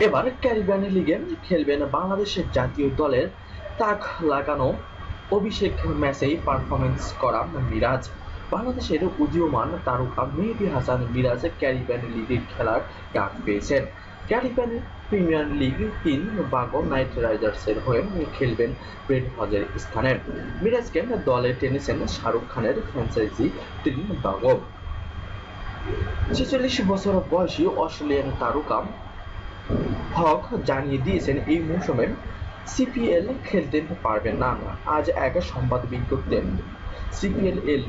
এবার ক্যারিবিয়ান লিগে খেলবেন বাংলাদেশের জাতীয় দলের তাক লাগানো অভিষেক ম্যাচেই পারফরমেন্স করা মিরাজ। বাংলাদেশের উদীয়মান তারকা মেহেদী হাসান মিরাজ ক্যারিবিয়ান লিগে খেলার ডাক পেয়েছেন। ক্যারিবিয়ান প্রিমিয়ার লিগ তিন বাগো নাইট রাইডার্সের হয়ে খেলবেন ব্রেড হজের স্থানে। মিরাজকে দলে টেনেছেন শাহরুখ খানের ফ্র্যাঞ্চাইজি তিন বাগো ছেচল্লিশ বছর বয়সী অস্ট্রেলিয়ান তারকা হক জানিয়ে দিয়েছেন এই মৌসুমে সিপিএল খেলতে পারবেন না আজ এক সংবাদ বিজ্ঞপ্তিতে সিপিএল এল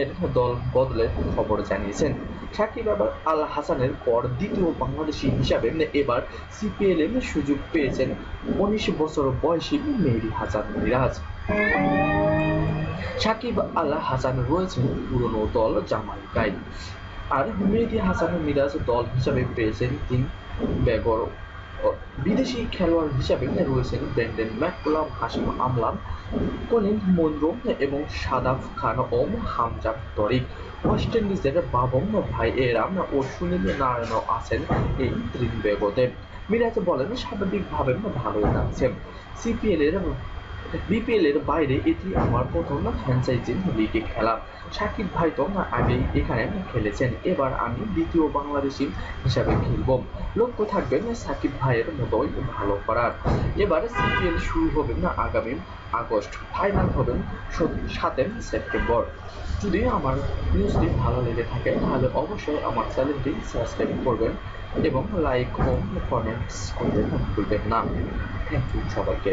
এর দল বদলের খবর জানিয়েছেন। সাকিব আবার আল হাসানের পর দ্বিতীয় বাংলাদেশি হিসাবে এবার সিপিএল এর সুযোগ পেয়েছেন উনিশ বছর বয়সী মেহেদী হাসান মিরাজ। সাকিব আল হাসান রয়েছেন পুরনো দল জামাইকায় আর মেহেদী হাসান মিরাজ দল হিসাবে পেয়েছেন তিন বেগর বিদেশি খেলোয়াড় হিসাবে রয়েছেন Brendon McCullum Hashim Amla Colin Munro এবং সাদাফ খান ওম হামজা তরিক। ওয়েস্ট ইন্ডিজের বাবম ভাই এরাম ও সুনীল নারায়ণ আছেন এই ত্রিনবেগতে। মিরাজ বলেন স্বাভাবিকভাবে ভালো লাগছে। সিপিএল এর বিপিএল এর বাইরে এটি আমার প্রথম ফ্র্যাঞ্চাইজি লিগে খেলা। সাকিব ভাই তো আগেই এখানে খেলেছেন। এবার আমি দ্বিতীয় বাংলাদেশি হিসাবে খেলব। লক্ষ্য থাকবে সাকিব ভাইয়ের মতোই ভালো করার। এবার সিপিএল শুরু হবে না আগামী আগস্ট ফাইনাল হবেন সাতের সেপ্টেম্বর। যদি আমার নিউজটি ভালো লেগে থাকে, তাহলে অবশ্যই আমার চ্যানেলটি সাবস্ক্রাইব করবেন এবং লাইক ও কমেন্টস করতে ভুলবেন না। থ্যাংক ইউ সবাইকে।